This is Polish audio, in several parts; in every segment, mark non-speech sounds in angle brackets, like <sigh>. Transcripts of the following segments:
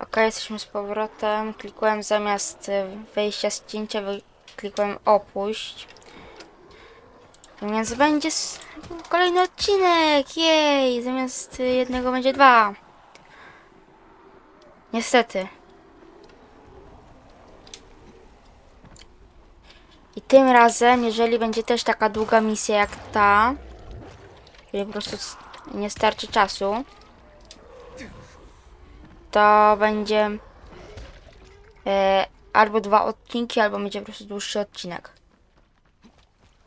Ok, jesteśmy z powrotem. Klikłem zamiast y, wejścia z cięcia, klikłem opuść. Więc będzie kolejny odcinek. Jej! Zamiast y, jednego będzie dwa. Niestety. I tym razem, jeżeli będzie też taka długa misja jak ta, czyli po prostu nie starczy czasu, to będzie e, albo dwa odcinki, albo będzie po prostu dłuższy odcinek.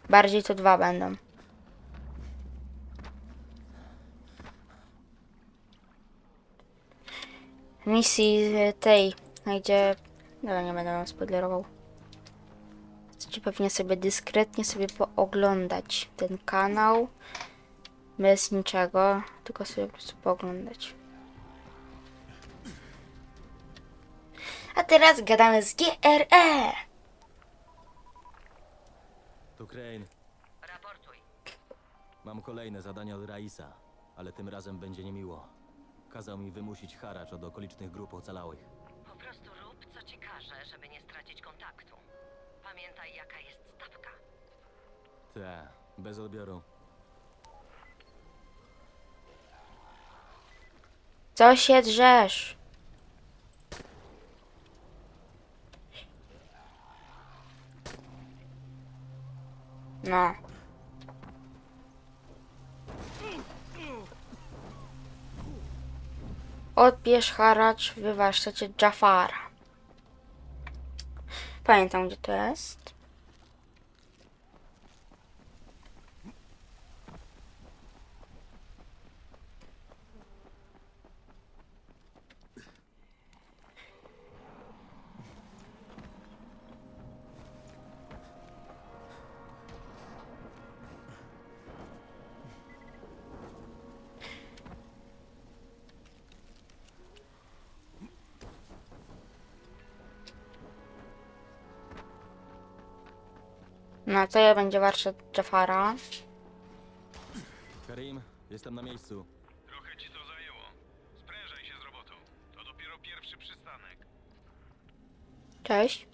Bardziej to dwa będą. Misji tej, gdzie... No nie będę wam spoilerował. Chcecie pewnie sobie dyskretnie sobie pooglądać ten kanał. Bez niczego, tylko sobie po prostu pooglądać. A teraz gadamy z GRE. Tu Crane. Raportuj. Mam kolejne zadanie od Raisa, ale tym razem będzie niemiło. Kazał mi wymusić haracz od okolicznych grup ocalałych. Po prostu rób, co ci każe, żeby nie stracić kontaktu. Pamiętaj, jaka jest stawka. Te, bez odbioru. Co się drzesz? No. Odbierz haracz w warsztacie Jafara. Pamiętam gdzie to jest. No to ja będzie warsztat Jafara. Karim, jestem na miejscu. Trochę ci to zajęło. Sprężaj się z robotą. To dopiero pierwszy przystanek. Cześć.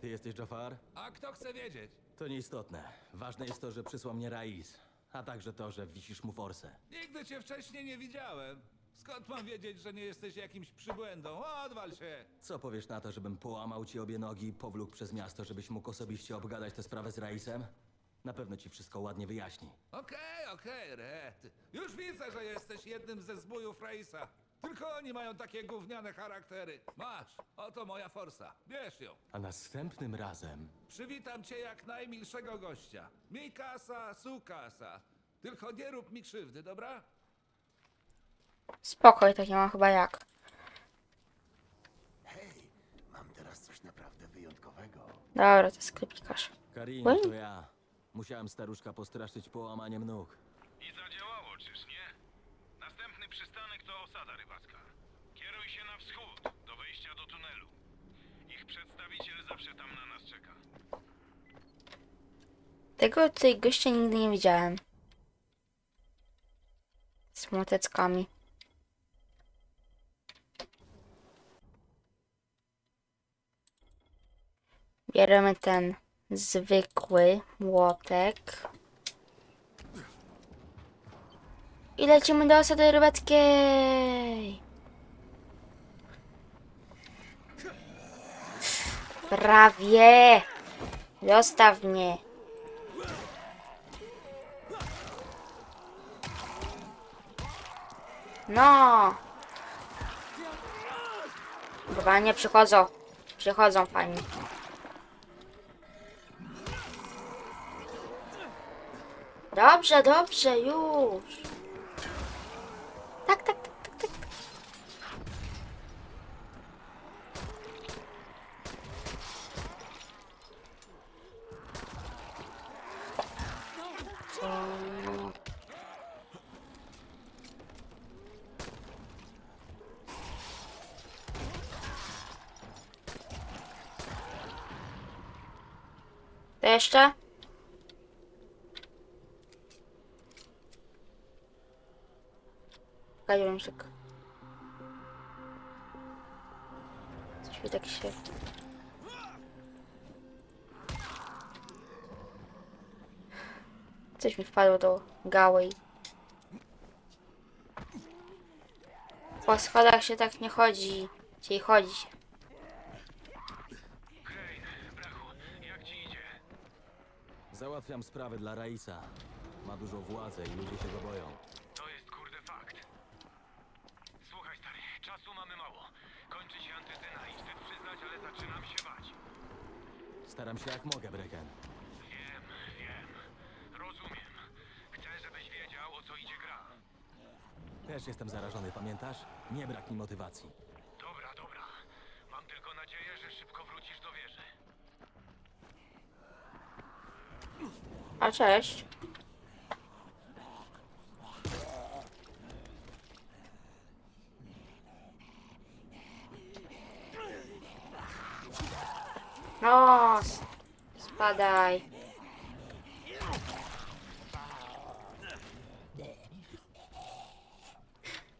Ty jesteś Jafar? A kto chce wiedzieć? To nieistotne. Ważne jest to, że przysłał mnie Rais, a także to, że wisisz mu forsę. Nigdy cię wcześniej nie widziałem. Skąd mam wiedzieć, że nie jesteś jakimś przybłędą? Odwal się! Co powiesz na to, żebym połamał ci obie nogi i powlókł przez miasto, żebyś mógł osobiście obgadać tę sprawę z Raisem? Na pewno ci wszystko ładnie wyjaśni. Okej, okej, Red. Już widzę, że jesteś jednym ze zbójów Raisa. Tylko oni mają takie gówniane charaktery. Masz, oto moja forsa. Bierz ją. A następnym razem Przywitam cię jak najmilszego gościa. Mi kasa, su kasa. Tylko nie rób mi krzywdy, dobra? Spokoj, tak nie ma chyba jak. Hej, mam teraz coś naprawdę wyjątkowego. Dobra, to sklepikarz. Karim, Oj. to ja. Musiałem staruszka postraszyć połamaniem nóg. I zadziałało, czyż nie? Następny przystanek to osada rybacka. Kieruj się na wschód, do wejścia do tunelu. Ich przedstawiciel zawsze tam na nas czeka. Tego tutaj gościa nigdy nie widziałem. Z młoteckami. Bierzemy ten zwykły młotek. I lecimy do osady rybackiej. Prawie. Zostaw mnie. No. Chyba nie przychodzą. Przychodzą fajnie. Dobrze, dobrze, już. Tak, tak, tak, tak, tak. jeszcze? Kajążek. Czyli tak się... Coś mi wpadło do gały. Po schodach się tak nie chodzi. Dzisiaj chodzi się. Załatwiam sprawy dla Raisa. Ma dużo władzy i ludzie się go boją. To jest kurde fakt. Słuchaj, stary, czasu mamy mało. Kończy się antytena i wstyd przyznać, ale zaczynam się bać. Staram się jak mogę, Brecken. Wiem, wiem. Rozumiem. Chcę, żebyś wiedział, o co idzie gra. Też jestem zarażony, pamiętasz? Nie brak mi motywacji. Dobra, dobra. Mam tylko nadzieję, że szybko wrócisz do wieży. A cześć. No, spadaj.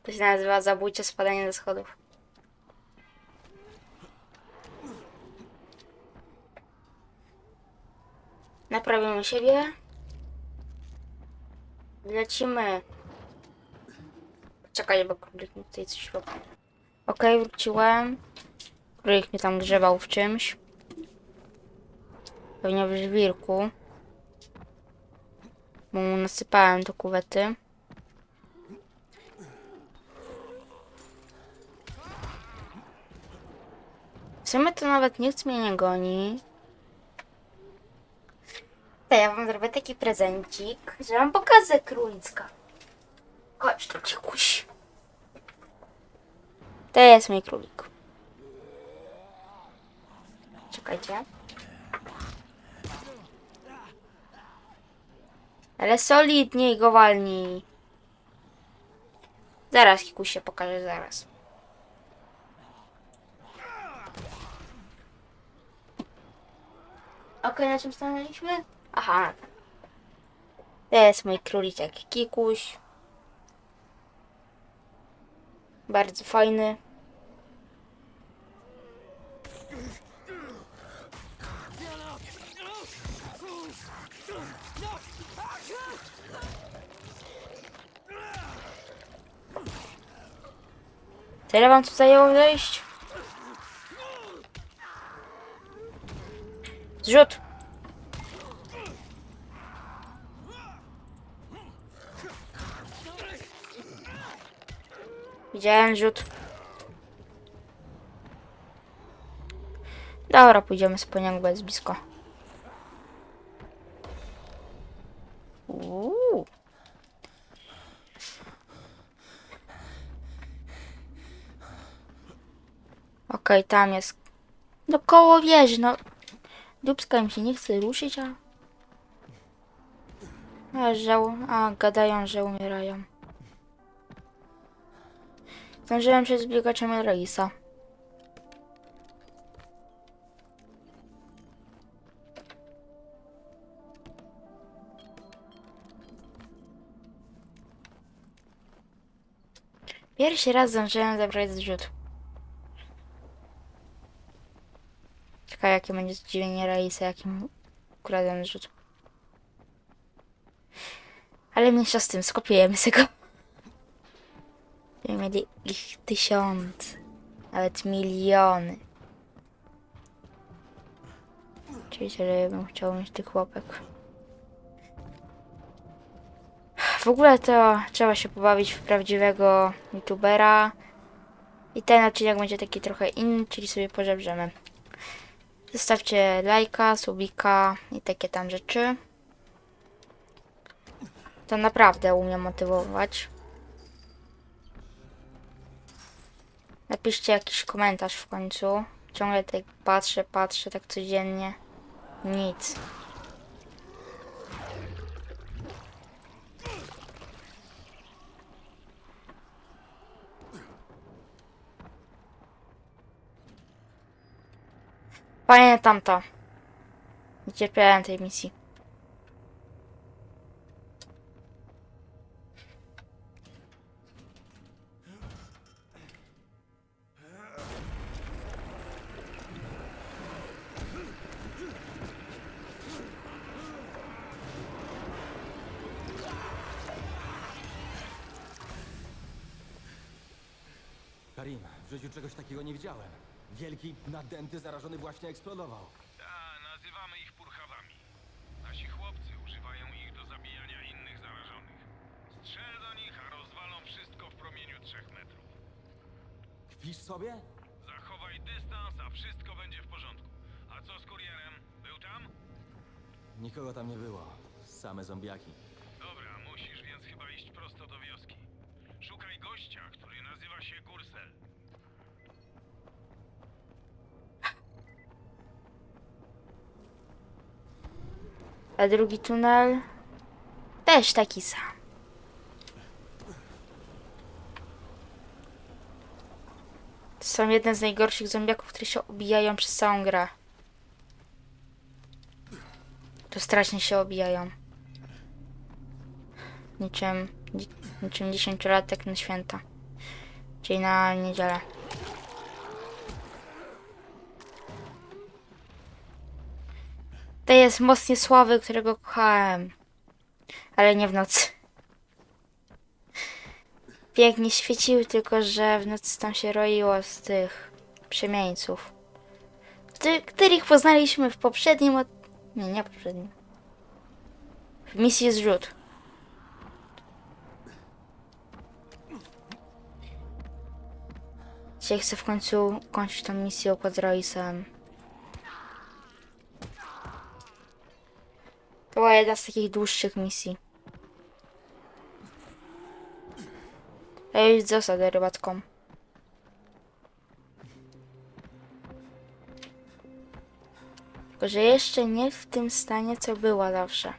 To się nazywa zabójcze spadanie ze schodów. Naprawimy siebie. Lecimy. Czekaj, bo królik mi tutaj coś robi. Okej, wróciłem. Królik mnie tam grzebał w czymś. Pewnie w żwirku. Bo mu nasypałem do kuwety. W sumie to nawet nikt mnie nie goni. To ja wam zrobię taki prezencik, że wam pokażę królicka. Chodź tu, cikuś. To jest mój królik. Czekajcie. Ale solidniej go walnij. Zaraz kikuś się pokaże, zaraz. Okej, na czym stanęliśmy? Aha. To jest mój króliczek Kikuś. Bardzo fajny. Tyle wam tu zajęło wejść? Zrzut! Widziałem rzut. Dobra, pójdziemy z ponią, bo jest blisko. Okej, tam jest. No koło wieży, no. Dubska im się nie chce ruszyć, a... A, że, a gadają, że umierają. Zdążyłem się z biegaczem Raisa. Pierwszy raz zdążyłem zabrać zrzut. Czekaj, jakie będzie zdziwienie Raisa, jakim ukradłem zrzut. Ale mniejsza z tym, skopiujemy <laughs> sobie go. Będziemy mieli ich tysiąc, nawet miliony. Że ja bym chciał mieć tych łapek. W ogóle to trzeba się pobawić w prawdziwego youtubera. I ten odcinek będzie taki trochę inny, czyli sobie pożebrzemy. Zostawcie lajka, subika i takie tam rzeczy. To naprawdę umie motywować. Napiszcie jakiś komentarz w końcu. Ciągle tak patrzę, patrzę tak codziennie. Nic. Pamiętam to. Nie cierpiałem tej misji. Karim, w życiu czegoś takiego nie widziałem. Wielki, nadęty, zarażony właśnie eksplodował. Ta, nazywamy ich purchawami. Nasi chłopcy używają ich do zabijania innych zarażonych. Strzel do nich, a rozwalą wszystko w promieniu trzech metrów. Kpisz sobie? Zachowaj dystans, a wszystko będzie w porządku. A co z kurierem? Był tam? Nikogo tam nie było. Same zombiaki. Dobra, musisz więc chyba iść prosto do wioski. Szukaj gościa, który nazywa się Gursel. A drugi tunel też taki sam. To są jedne z najgorszych zombiaków, które się obijają przez całą grę. To strasznie się obijają. Niczym, niczym dziesięciolatek na święta. Czyli na niedzielę. To jest mocnie sławy, którego kochałem. Ale nie w nocy. Pięknie świecił, tylko że w nocy tam się roiło z tych przemieńców. Któ- których poznaliśmy w poprzednim od... Nie, nie poprzednim. W misji zrzut. Dzisiaj chcę w końcu kończyć tą misję układ z Roisem. Była jedna z takich dłuższych misji. Już zasadę rybacką. Tylko, że jeszcze nie w tym stanie, co była zawsze.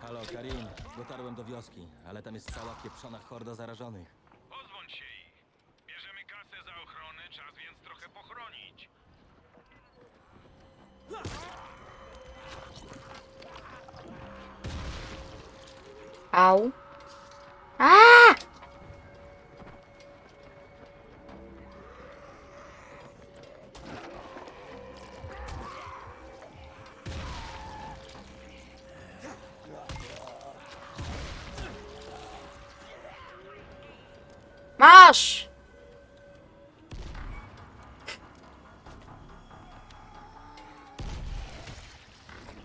Halo, Karim. Dotarłem do wioski, ale tam jest cała pieprzona horda zarażonych. Pozbądź się ich. Bierzemy kasę za ochronę, czas więc trochę pochronić. Au. A!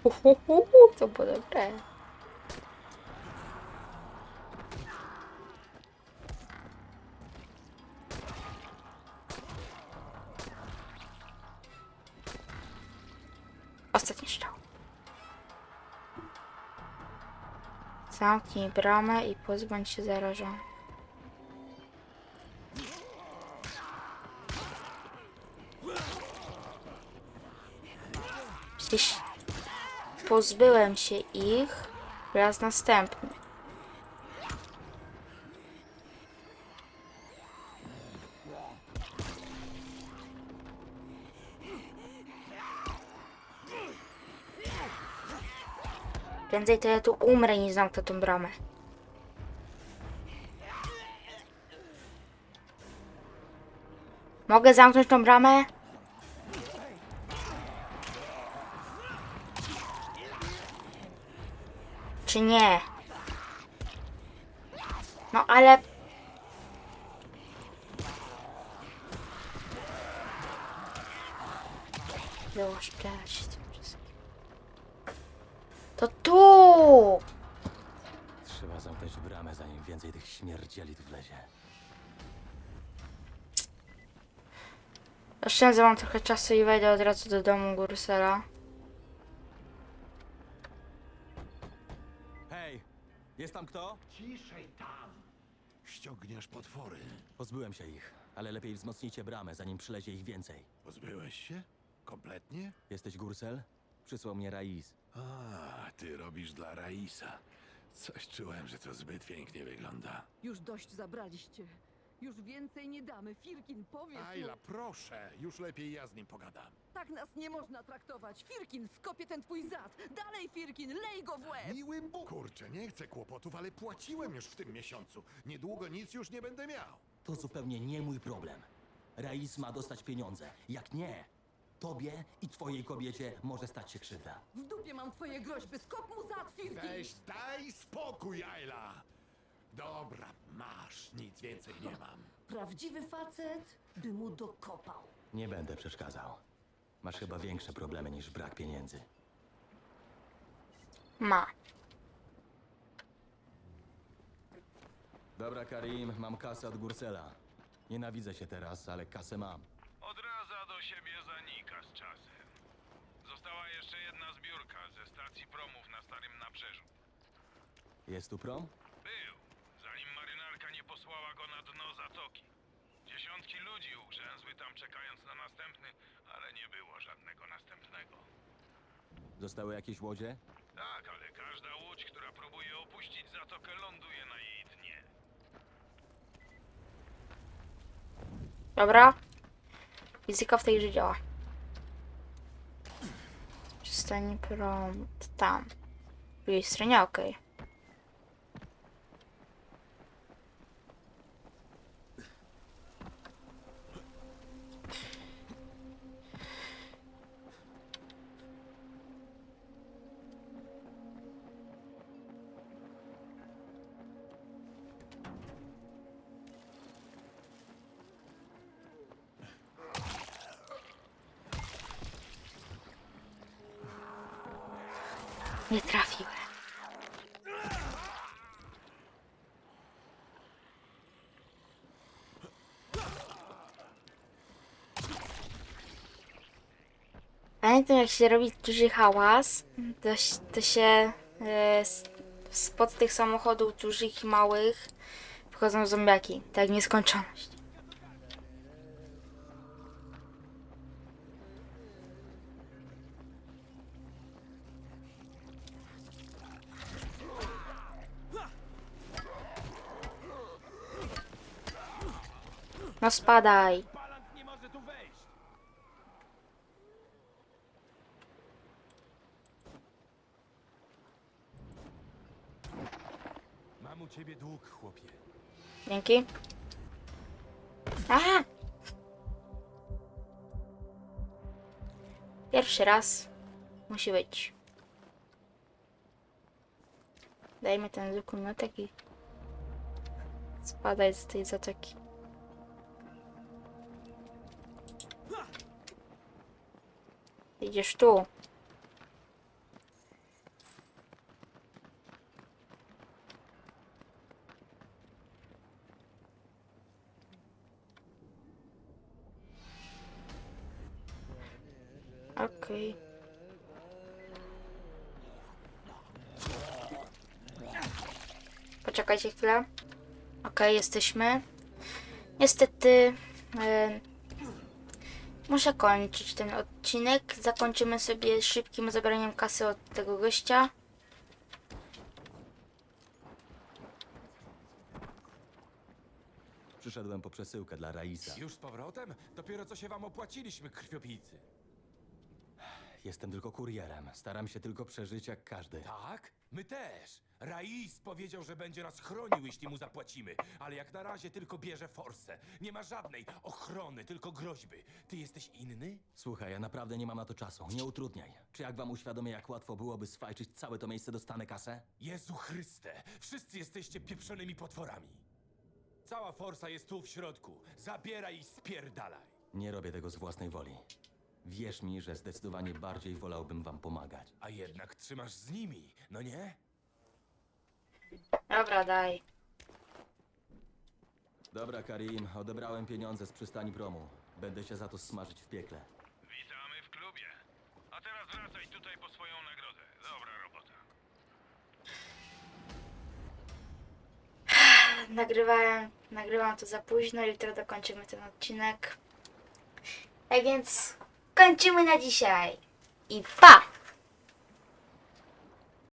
<laughs> Uhuhu, to było dobre. Ostatni strzał. Zamknij bramę i pozbądź się zarażonych. Przecież pozbyłem się ich raz następny. Prędzej to ja tu umrę niż zamknę tą bramę. Mogę zamknąć tą bramę? Czy nie? No ale... Tym wszystkim. To tu! Trzeba zamknąć bramę, zanim więcej tych śmierdzieli tu wlezie. Oszczędzę mam trochę czasu i wejdę od razu do domu Gursela. Ciszej tam! Ściągniesz potwory. Pozbyłem się ich, ale lepiej wzmocnijcie bramę, zanim przylezie ich więcej. Pozbyłeś się? Kompletnie? Jesteś Gursel? Przysłał mnie Raiz. A, ty robisz dla Raisa. Coś czułem, że to zbyt pięknie wygląda. Już dość zabraliście. Już więcej nie damy. Firkin, powiedz Ayla, mu. proszę! Już lepiej ja z nim pogadam. Tak nas nie można traktować. Firkin, skopię ten twój zad. Dalej, Firkin, lej go w łeb. Miłym Bóg! Kurczę, nie chcę kłopotów, ale płaciłem już w tym miesiącu. Niedługo nic już nie będę miał. To zupełnie nie mój problem. Raiz ma dostać pieniądze. Jak nie, tobie i twojej kobiecie może stać się krzywda. W dupie mam twoje groźby. Skop mu zad, Firkin. Weź, daj spokój, Ayla! Dobra, masz, nic więcej nie mam. Prawdziwy facet by mu dokopał. Nie będę przeszkadzał. Masz chyba większe problemy niż brak pieniędzy. Ma. Dobra, Karim, mam kasę od Gursela. Nienawidzę się teraz, ale kasę mam. Odradza do siebie zanika z czasem. Została jeszcze jedna zbiórka ze stacji promów na Starym Nabrzeżu. Jest tu prom? Posłała go na dno zatoki. Dziesiątki ludzi ugrzęzły tam czekając na następny, ale nie było żadnego następnego. Zostały jakieś łodzie? Tak, ale każda łódź, która próbuje opuścić zatokę, ląduje na jej dnie. Dobra. Fizyka w tej grze działa. Przystanie prąd. Tam. Po drugiej stronie, okej. Nie trafiłem. Pamiętam jak się robi duży hałas, to, to się e, spod tych samochodów dużych i małych wchodzą zombiaki. Tak nieskończoność. No spadaj. Nie może tu wejść! Mam u ciebie dług, chłopie. Dzięki. Aha! Pierwszy raz musi być. Dajmy ten miotek i spadaj z tej zatoki. Idziesz tu. Okej. Poczekajcie chwilę. Okej, jesteśmy. Niestety e, muszę kończyć ten odcinek. Zakończymy sobie szybkim zabraniem kasy od tego gościa. Przyszedłem po przesyłkę dla Raisa. Już z powrotem? Dopiero co się wam opłaciliśmy, krwiopijcy. Jestem tylko kurierem. Staram się tylko przeżyć jak każdy. Tak? My też. Rais powiedział, że będzie nas chronił, jeśli mu zapłacimy. Ale jak na razie tylko bierze forsę. Nie ma żadnej ochrony, tylko groźby. Ty jesteś inny? Słuchaj, ja naprawdę nie mam na to czasu. Nie utrudniaj. Czy jak wam uświadomię, jak łatwo byłoby swajczyć całe to miejsce, dostanę kasę? Jezu Chryste, wszyscy jesteście pieprzonymi potworami. Cała forsa jest tu w środku. Zabieraj i spierdalaj. Nie robię tego z własnej woli. Wierz mi, że zdecydowanie bardziej wolałbym wam pomagać. A jednak trzymasz z nimi, no nie? Dobra, daj. Dobra, Karim, odebrałem pieniądze z przystani promu. Będę się za to smażyć w piekle. Witamy w klubie. A teraz wracaj tutaj po swoją nagrodę. Dobra robota. <sighs> Nagrywałem, nagrywam to za późno, jutro dokończymy ten odcinek. Tak więc kończymy na dzisiaj. I pa!